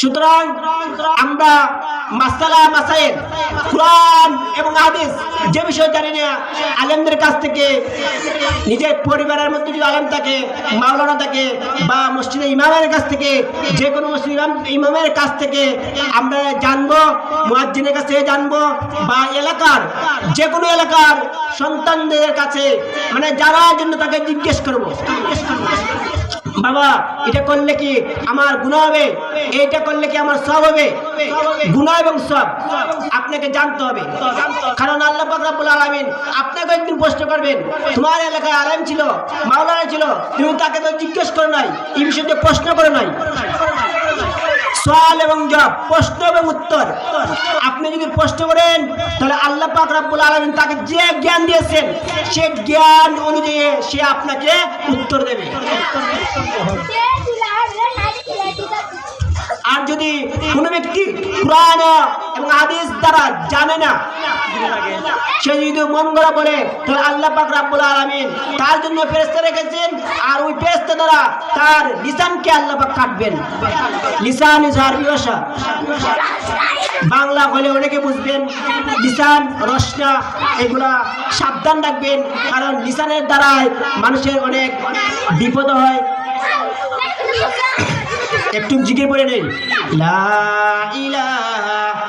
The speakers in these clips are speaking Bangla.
সুতরাং আমরা এবং যে বিষয় জানি না, আলেমদের কাছ থেকে, নিজের পরিবারের যদি আলেম থাকে, মাওলানা বা ইমামের কাছ থেকে, যে কোনো ইমাম, ইমামের কাছ থেকে আমরা জানব কাছ জানব বা এলাকার যে কোনো এলাকার সন্তানদের কাছে মানে যারা জন্য তাকে জিজ্ঞেস করব। বাবা, এটা করলে কি আমার গুণা হবে? এইটা করলে কি আমার সব হবে? গুণা এবং সব আপনাকে জানতে হবে। কারণ আল্লাহ আলমিন আলামিন আপনাকে একদিন প্রশ্ন করবেন, তোমার এলাকায় আলেম ছিল, মাওলানা ছিল তুমি তাকে তো জিজ্ঞেস করো নাই, এই বিষয়ে প্রশ্ন করো নাই। সওয়াল এবং জবাব, প্রশ্ন এবং উত্তর। আপনি যদি প্রশ্ন করেন, তাহলে আল্লাহ পাক রব্বুল আলামিন তাকে যে জ্ঞান দিয়েছেন, সে জ্ঞান অনুযায়ী সে আপনাকে উত্তর দেবে। আর যদি কোনো ব্যক্তি কোরআন হাদিস দ্বারা জানে না। সে যদি মন গড়া বলে, তাহলে আল্লাহ পাক রাব্বুল আলামিন তার জন্য ফেরেশতা রেখেছেন, আর ওই ফেরেশতা দ্বারা তার লিসানকে আল্লাহ পাক কাটবেন। লিসান ইজ আরবি ভাষা বাংলা হলে অনেকে বুঝবেন, লিসান রসনা এগুলা সাবধান রাখবেন, কারণ লিসানের দ্বারাই মানুষের অনেক বিপদ হয়। একটু জিজ্ঞে পড়ে নেই। লা ইলাহা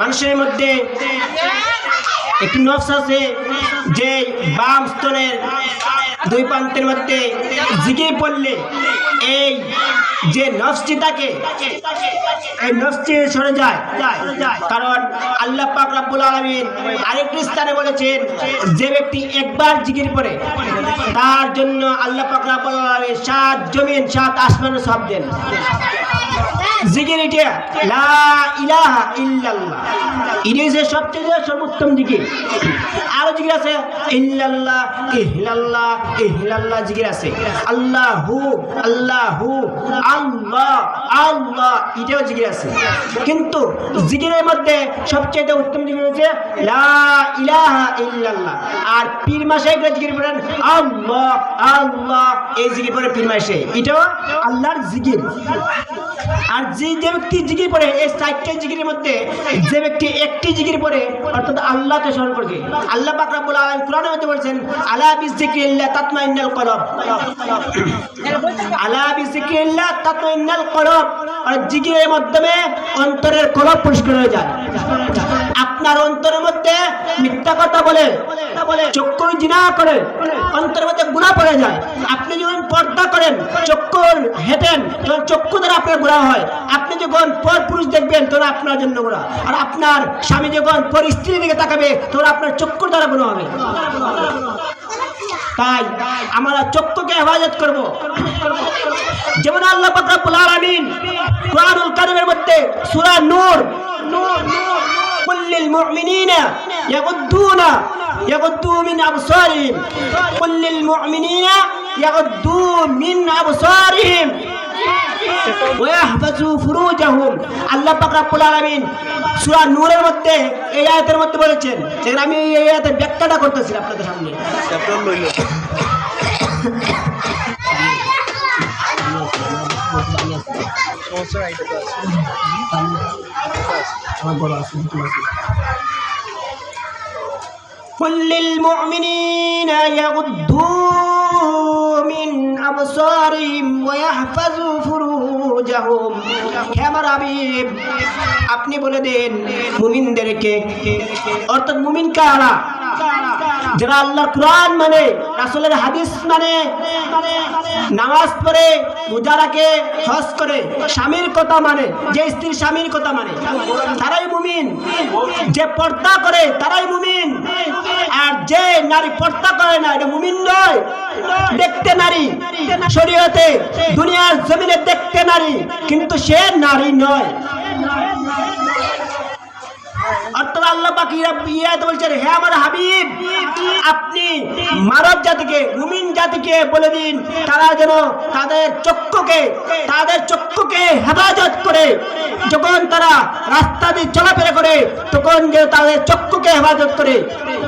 মানুষের মধ্যে একটি নফস আছে যে বাম স্তনের দুই প্রান্তের মধ্যে জিগে পড়লে এই যে নফসটি থাকে এই নফসটি সরে যায়। কারণ আল্লাহ পাক রাব্বুল আলামিন আরেকটি স্থানে বলেছেন, যে ব্যক্তি একবার জিকির করে, তার জন্য আল্লাহ পাক রাব্বুল আলামিন সাত জমিন, সাত আসমান সব দেন। জিকির এটা, লা ইলাহা ইল্লাল্লাহ। এটা হচ্ছে সবচেয়ে সর্বোত্তম জিকির আরও জিকির আছে, ইল্লাল্লাহ, ইহলাল্লাহ ইহলাল্লাহ জিকির আছে। আল্লাহু আল্লাহু, আল্লাহ আল্লাহ এটাও জিকির আছে। কিন্তু জিকিরের মধ্যে সবচেয়ে উত্তম জিকির হচ্ছে, লা ইলাহা ইল্লাল্লাহ আর পীর মাসে জিকির করেন আল্লাহ আল্লাহ এই জিকির পরে পীর মাসে। এটাও আল্লাহর জিকির। আর যে যে ব্যক্তি জিকির পড়ে এই চারটে জিকিরের মধ্যে যে ব্যক্তি একটি জিকির পড়ে, অর্থাৎ আল্লাহকে স্মরণ করবে। আল্লাহ পাক রব্বুল আলামিন কোরআনের মধ্যে বলেছেন, আলা বিযিকরিল্লাহ তাতমাইন্নাল কলব। আলা বিযিকরিল্লাহ তাতমাইন্নাল কলব। আর জিকিরের মাধ্যমে অন্তরের কলব পরিষ্কার হয়ে যায়। আপনার অন্তরের মধ্যে মিথ্যা কথা বলে চক্ষু জিনা করে, অন্তরের মধ্যে গুণা পড়ে যায়। আপনি যখন পর্দা করেন চক্ষু হেঁটেন, তখন চক্ষু দ্বারা আপনার গুণা হয়। আপনি যখন পর পুরুষ দেখবেন তখন আপনার জন্য গুণা আর আপনার স্বামী যখন পর স্ত্রীর দিকে তাকাবে তখন আপনার চক্ষুর দ্বারা গুণা হবে তাই আমরা চক্ষুকে হেফাজত করব যেমন আল্লাহ পাক রব্বুল আলামিন কোরআনুল কারীমের মধ্যে সূরা নূর قل للمؤمنين يغضون يغضوا من أبصارهم قل للمؤمنين يغضوا من أبصارهم ويحفظوا فروجهم আল্লাহ পাক রব্বুল আলামিন সূরা নূরের মধ্যে এই আয়াতের মধ্যে বলেছেন যেখানে আমি এই আয়াতের ব্যাখ্যাটা করতেছি আপনাদের সামনে আমার বড় আছে قل للمؤمنين يغضوا من أبصارهم ويحفظوا فروجهم হে আমার হাবিব আপনি বলে দেন মুমিনদেরকে অর্থাৎ মুমিন কারা যারা আল্লাহর কোরআন মানে রাসূলের হাদিস মানে নামাজ পড়ে, রোজা রাখে, হজ করে, স্বামীর কথা মানে যে স্ত্রীর স্বামীর কথা মানে তারাই মুমিন। যে পর্দা করে, তারাই মুমিন। আর যে নারী পর্দা করে না, এটা মুমিন নয়। দেখতে নারী। শরীয়তে, দুনিয়ার জমিনে দেখতে নারী, কিন্তু সে নারী নয়। অর্থাৎ আল্লাহ পাক ইয়াতে বলছেন, হে আমার হাবিব, আপনি মানব জাতিকে, মুমিন জাতিকে বলে দিন। তারা যেন তাদের চক্ষুকে তাদের চক্ষুকে হেফাজত করে। যখন তারা রাস্তা দিয়ে চলাফেরা করে, তখন যে তাদের চক্ষুকে হেফাজত করে।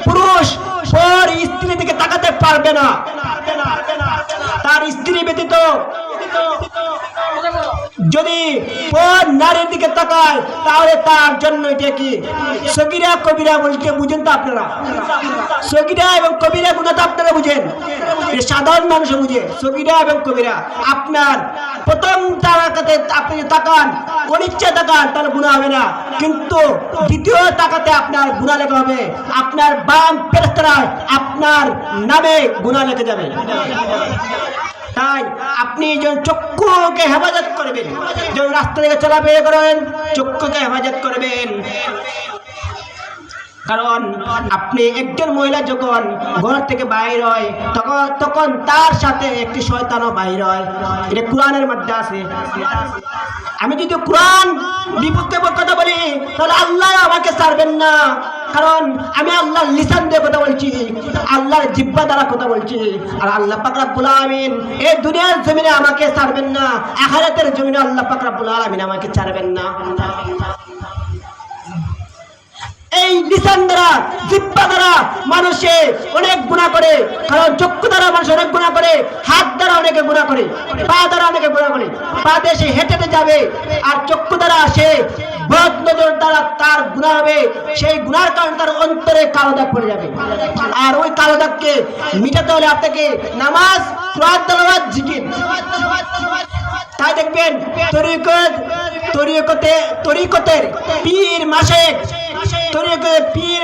পুরুষ পর স্ত্রী দিকে তাকাতে পারবে না। তার স্ত্রী ব্যতীত যদি পর নারীর দিকে তাকায়, তাহলে তার জন্য এটা কি? সগিরা, কবিরা বলতে বুঝেন তো আপনারা? সগিরা এবং কবিরা গুণা তো আপনারা বুঝেন? সাধারণ মানুষ বুঝে। সগিরা এবং কবিরা, আপনার প্রথম তাকাতে আপনি তাকান, অনিচ্ছা তাকান, তাহলে গুণা হবে না। কিন্তু দ্বিতীয় তাকাতে আপনার গুণা লেখা হবে। আপনার বাম পেরেস্তারায় আপনার নামে গুণা লেগে যাবে। তাই আপনি যখন চক্ষুকে হেফাজত করবেন। যখন রাস্তা থেকে চলাফেরা করেন, চক্ষুকে হেফাজত করবেন। কারণ আপনি একজন মহিলা যখন ঘর থেকে বাইর হয়, তখন তখন তার সাথে একটি শয়তানও বাইর হয়। এটা কোরআনের মধ্যে আছে। আমি যদি কোরআন বিপক্ষে কথা বলি, তাহলে আল্লাহ আমাকে ছাড়বেন না। কারণ আমি আল্লাহর লিসান দিয়ে কথা বলছি, আল্লাহর জিব্বা দ্বারা কথা বলছি। আর আল্লাহ পাকরাবুল এ এই দুনিয়ার জমিনে আমাকে ছাড়বেন না আহারাতের জমিনে আল্লাহ পাকরাবুল রাব্বুল আমাকে ছাড়বেন না। এই লিসান দ্বারা, জিব্বা দ্বারা মানুষে অনেক গুণা করে। কারণ চক্ষু দ্বারা মানুষ অনেক গুণা করে, হাত দ্বারা অনেকে গুণা করে, পা দ্বারা অনেকে গুণা করে। পা দিয়ে সে হেঁটে যাবে আর চক্ষু দ্বারা সে বদ নজর দ্বারা তার গুণা হবে। সেই গুণার কারণে তার অন্তরে কালো দাগ পড়ে যাবে। আর ওই কালো দাগকে মিটাতে হলে আপনাকে নামাজ জিকির। তাই দেখবেন তরিকত, তরিকতে, তরিকতের পীর মাসেক তরিকতে পীর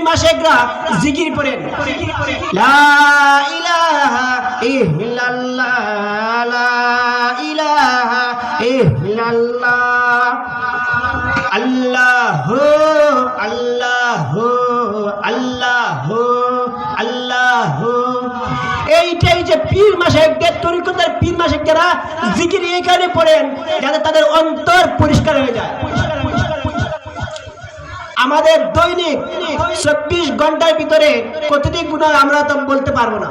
জিকির আল্লাহ আল্লাহ আল্লাহ আল্লাহ। এইটাই যে পীর মাসেকদের তরিকতের পীর মাসেকরা জিকির এই কারণে পড়েন, যাতে তাদের অন্তর পরিষ্কার হয়ে যায়। আমাদের দৈনিক চব্বিশ ঘণ্টার ভিতরে কতটি গুণা আমরা তো বলতে পারব না।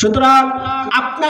সুতরাং আপনাকে